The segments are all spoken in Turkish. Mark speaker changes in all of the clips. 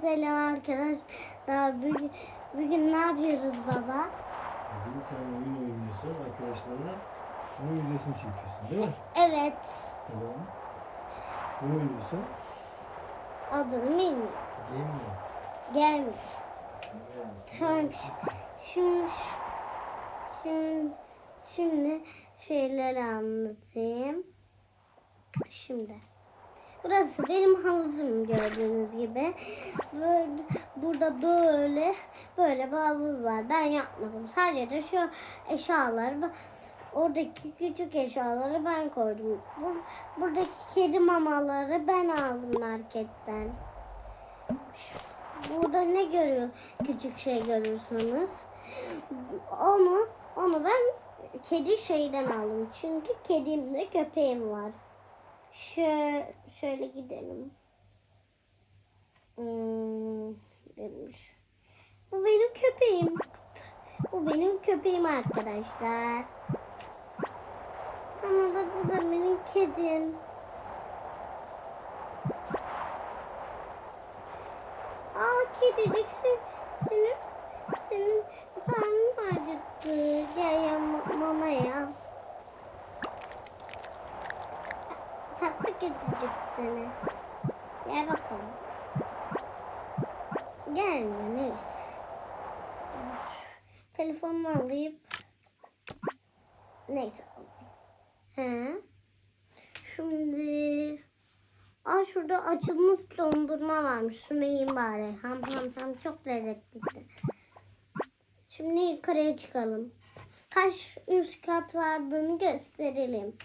Speaker 1: selam arkadaşlar. Bugün, bugün ne yapıyoruz baba?
Speaker 2: Bugün sen oyun oynuyorsun arkadaşlarına. Bunun videosunu çekiyorsun değil mi?
Speaker 1: Evet.
Speaker 2: Tamam. Ne oynuyorsun?
Speaker 1: Adını bilmiyorum.
Speaker 2: Game mi?
Speaker 1: Gelmiyor.
Speaker 2: Evet.
Speaker 1: Tamam. Şimdi, şimdi, şimdi şeyleri anlatayım. Şimdi. Burası benim havuzum gördüğünüz gibi. Böyle, burada böyle böyle bir havuz var. Ben yapmadım. Sadece şu eşyaları oradaki küçük eşyaları ben koydum. Bur- buradaki kedi mamaları ben aldım marketten. Burada ne görüyor? Küçük şey görürsünüz. Onu onu ben kedi şeyden aldım. Çünkü kedimde köpeğim var. Şöyle, şöyle gidelim. Hmm, demiş. Bu benim köpeğim. Bu benim köpeğim arkadaşlar. Ama da bu da benim kedim. Aa kedicik sen, senin senin karnın acıktı. Gel ya ma- mamaya. Tatlı kedicik seni. Gel bakalım. Gelmiyor neyse. Telefonumu alayım. Neyse. He. Şimdi Aa şurada açılmış dondurma varmış. Şunu yiyeyim bari. Ham ham ham çok lezzetliydi. Şimdi yukarıya çıkalım. Kaç üst kat vardığını gösterelim.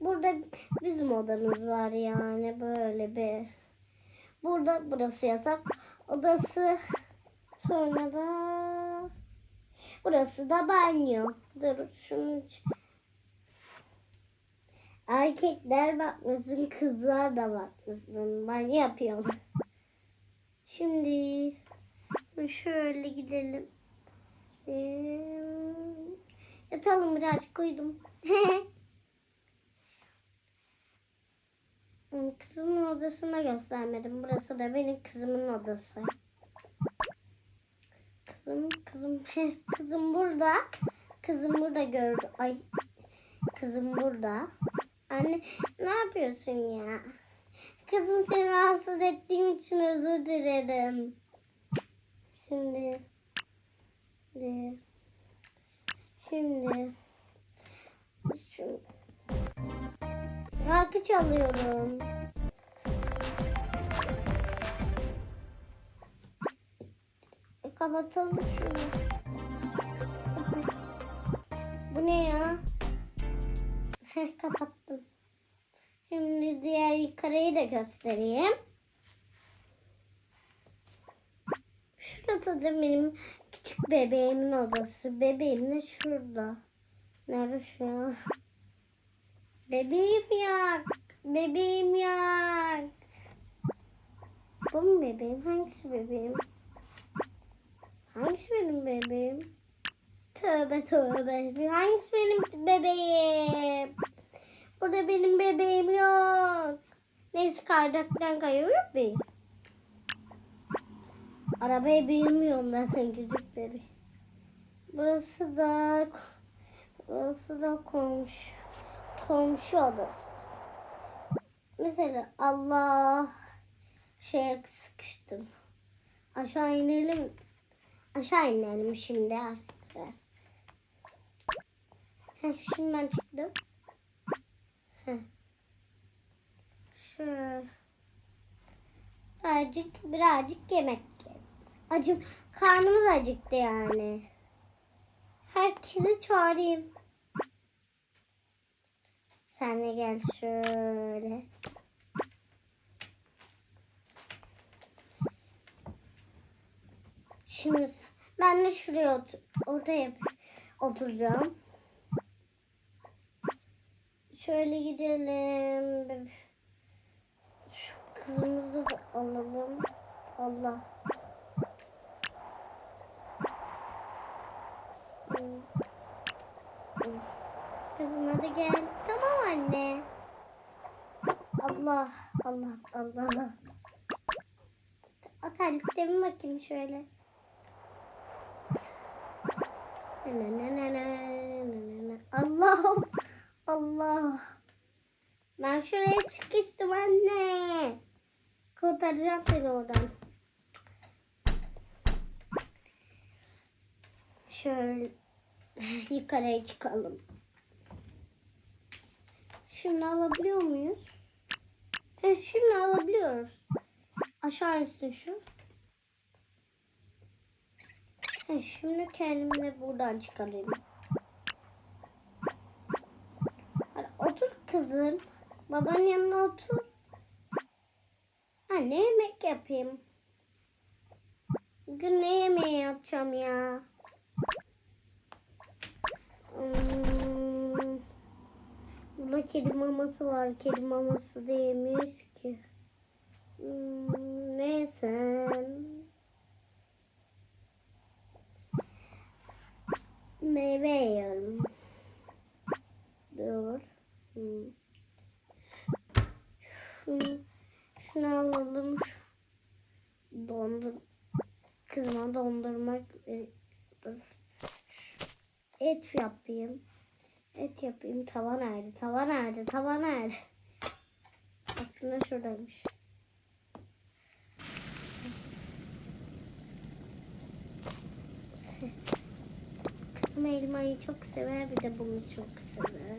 Speaker 1: Burada bizim odamız var yani böyle bir. Burada burası yasak. Odası sonra da burası da banyo. Dur şunu Erkekler bakmasın, kızlar da bakmasın. Ben yapıyorum. Şimdi şöyle gidelim. Ee, yatalım birazcık uyudum. Kızımın odasına göstermedim. Burası da benim kızımın odası. Kızım, kızım, kızım burada. Kızım burada gördü. Ay, kızım burada. Anne ne yapıyorsun ya? Kızım seni rahatsız ettiğim için özür dilerim. Şimdi şimdi şimdi şu şarkı çalıyorum. E, kapatalım şunu. Bu ne ya? Kapattım. Şimdi diğer yukarıyı da göstereyim. Şurası da benim küçük bebeğimin odası. Bebeğim de şurada. Nerede şu an? Bebeğim yak. Bebeğim yak. Bu mu bebeğim? Hangisi bebeğim? Hangisi benim bebeğim? Tövbe tövbe. Hangisi benim bebeğim? Burada benim bebeğim yok. Neyse kaydıraktan kayıyor bir. Arabaya binmiyorum ben sen küçük bebek. Burası da burası da komşu komşu odası. Mesela Allah şeye sıkıştım. Aşağı inelim. Aşağı inelim şimdi. Heh, şimdi ben çıktım. Heh. Birazcık, birazcık yemek yedim. Acım, karnımız acıktı yani. Herkese çağırayım. Sen de gel şöyle. Şimdi ben de şuraya otur oraya oturacağım. Şöyle gidelim. Şu kızımızı da alalım. Allah. Hmm. Kızım hadi gel. Tamam anne. Allah, Allah, Allah. terliklerime bakayım şöyle. Allah Allah. Ben şuraya çıkıştım anne. Kurtaracağım seni oradan. Şöyle yukarıya çıkalım. Şunu alabiliyor muyuz? Heh, şunu alabiliyoruz. Aşağı insin şu. Heh, şimdi kendimi buradan çıkarayım. Hadi otur kızım. Babanın yanına otur. Anne yemek yapayım. Bugün ne yemeği yapacağım ya? Hmm, burada kedi maması var. Kedi maması yemeyiz ki. Hmm, neyse. Meyve yiyorum. Dur. Hmm. Şunu, şunu alalım. Şu dondur kızıma dondurmak e, dur. Et yapayım. Et yapayım. Tava nerede? Tava nerede? Tava nerede? Aslında şuradaymış. Kızım elmayı çok sever. Bir de bunu çok sever.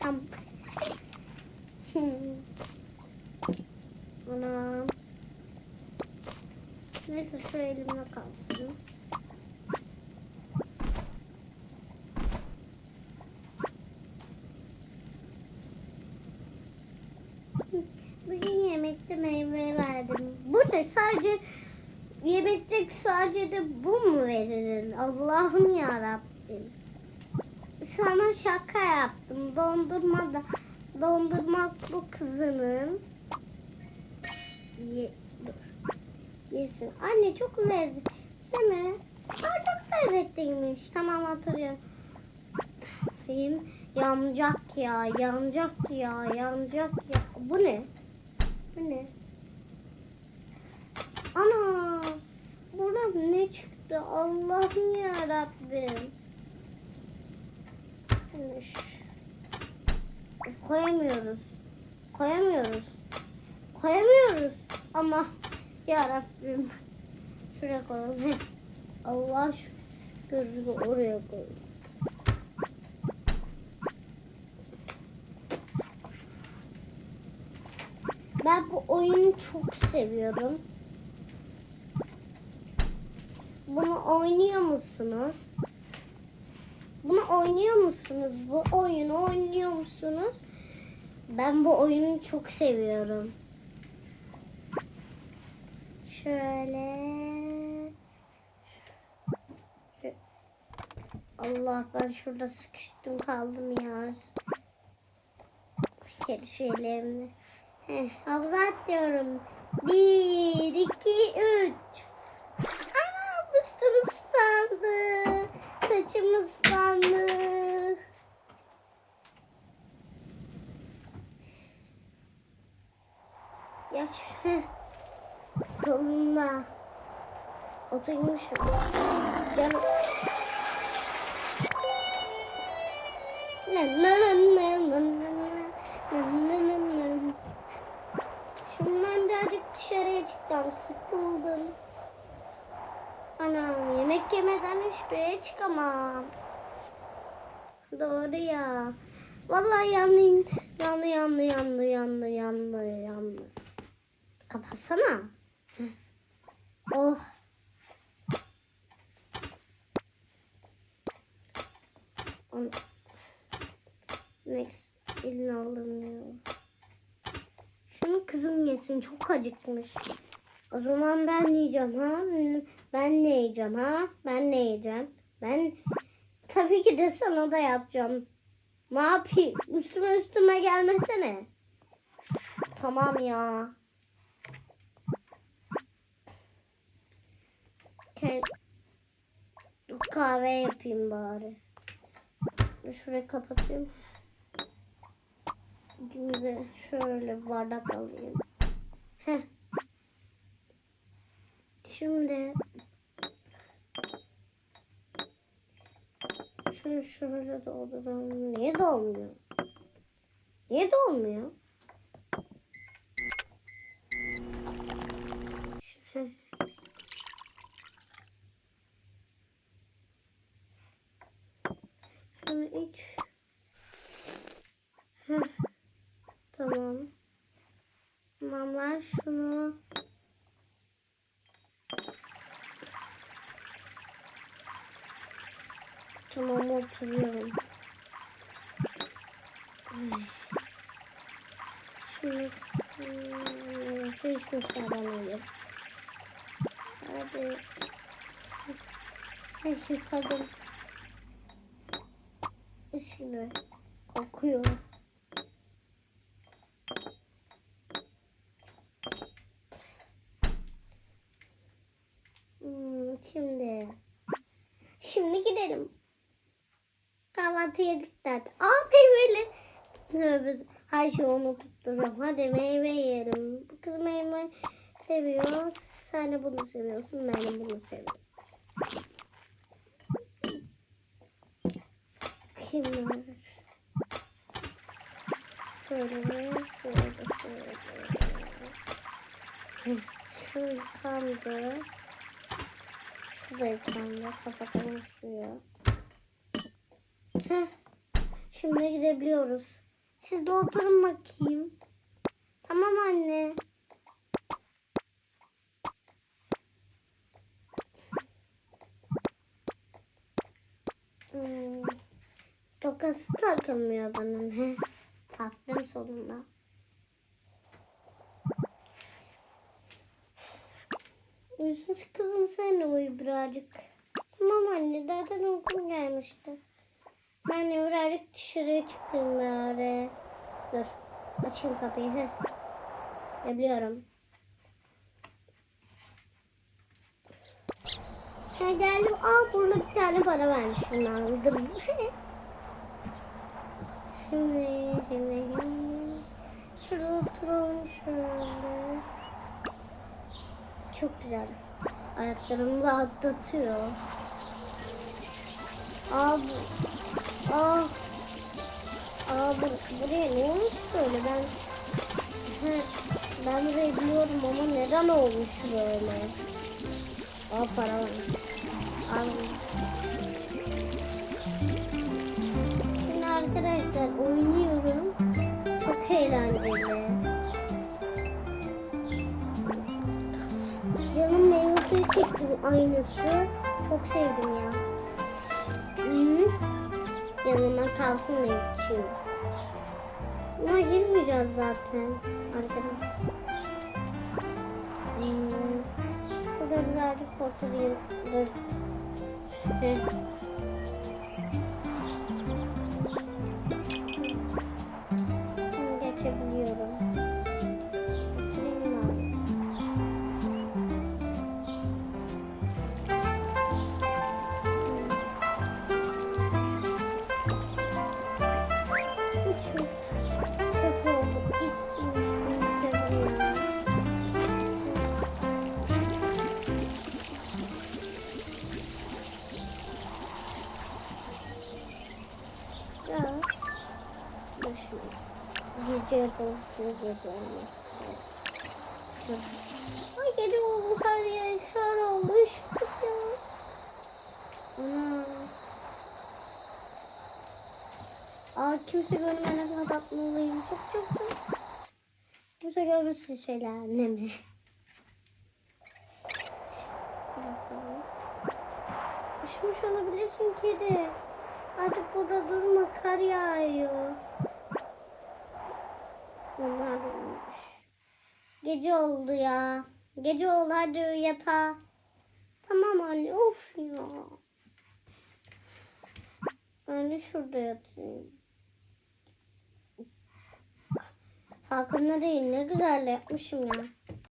Speaker 1: Tam. Anam. Şu elimde kalsın. Bugün yemekte meyve verdim. Burada sadece yemekte sadece de bu mu verilir? Allah'ım ya Rabbim. Sana şaka yaptım. Dondurma da dondurmak bu kızının. Yesin. Anne çok lezzetli değil mi? Aa, çok lezzetliymiş. Tamam hatırlıyorum. Film yanacak ya, yanacak ya, yanacak ya. Bu ne? Bu ne? Ana! Buradan ne çıktı? Allah'ım ya Rabbim. Koyamıyoruz. Koyamıyoruz. Koyamıyoruz. Ama ya Rabbim. Şuraya koyalım. Allah şükür oraya koy. Ben bu oyunu çok seviyorum. Bunu oynuyor musunuz? Bunu oynuyor musunuz? Bu oyunu oynuyor musunuz? Ben bu oyunu çok seviyorum. Şöyle. Allah ben şurada sıkıştım kaldım ya. Kedi şeylerimle. Heh, havuza atlıyorum. Bir, iki, üç. Aa, üstüm ıslandı. Saçım ıslandı. Ya şu- heh. Soluna. Oturmuş. Gel. Na na na na na na na na Şundan birazcık dışarıya çıktım. Sıkıldım. Anam yemek yemeden hiçbir çıkamam. Doğru ya. Vallahi yanlı yanlı yanlı yanlı yanlı yanlı yanlı. Kapatsana. Oh. Next elini alınıyor. Şunu kızım yesin çok acıkmış. O zaman ben yiyeceğim ha. Ben ne yiyeceğim ha? Ben ne yiyeceğim? Ben tabii ki de sana da yapacağım. Ne yapayım? Üstüme üstüme gelmesene. Tamam ya. Kahve yapayım bari. Şurayı kapatayım. Şöyle bir bardak alayım. Heh. Şimdi şunu şöyle dolduralım. Niye dolmuyor? Niye dolmuyor? Heh. Şunu iç. Heh. Tamam. Tamam ver şunu. Tamam oturuyorum. Ay. Şunu hmm, ben alayım. Hadi. Yıkadım. Mis gibi kokuyor. Hmm, şimdi. Şimdi gidelim. Kahvaltı yedik zaten. Aa meyveli. Tövbe, Her şeyi unutup duruyorum. Hadi meyve yiyelim. Bu kız meyve seviyor. Sen de bunu seviyorsun. Ben de bunu seviyorum. Kim var? Şöyle, şöyle, şöyle. Şu yıkandı. Şu da yıkandı. Kapatalım suyu. Heh. Şimdi gidebiliyoruz. Siz de oturun bakayım. Tamam anne. Hmm. Tokası takılmıyor. Heh. Taktım sonunda. Uyusuz kızım sen uyu birazcık. Tamam anne zaten uykum gelmişti. De birazcık dışarıya çıkayım bari. Dur açayım kapıyı. Heh. Biliyorum. Ha geldim. Aa burada bir tane para vermiş. Şunu aldım. Şimdi, şimdi, şimdi. Şurada oturalım şöyle. Çok güzel. Ayaklarımı da atlatıyor. Aa, bu, aa, aa bu, buraya ne olmuş böyle ben he, ben burayı biliyorum ama neden olmuş böyle? Aa para var. Al. Şimdi arkadaşlar oynuyorum. Çok eğlenceli. Canım meyvesi çektim aynısı. Çok sevdim ya. Yanıma kalsın da içeyim. Buna girmeyeceğiz zaten. Arkadaşlar. Hmm. Burada birazcık oturayım. Dur. Şöyle. Dur. Ay gece oldu her yer kar ya. Ana. Aa kimse görmeden kapatmalıyım. Çok çok çok. Kimse görmesin şeyler annemi. Üşümüş olabilirsin kedi. Artık burada durma kar yağıyor. Onlar durmuş. Gece oldu ya. Gece oldu hadi yatağa. Tamam anne of ya. Anne şurada yatayım. Farkında değil ne güzel yapmışım ya.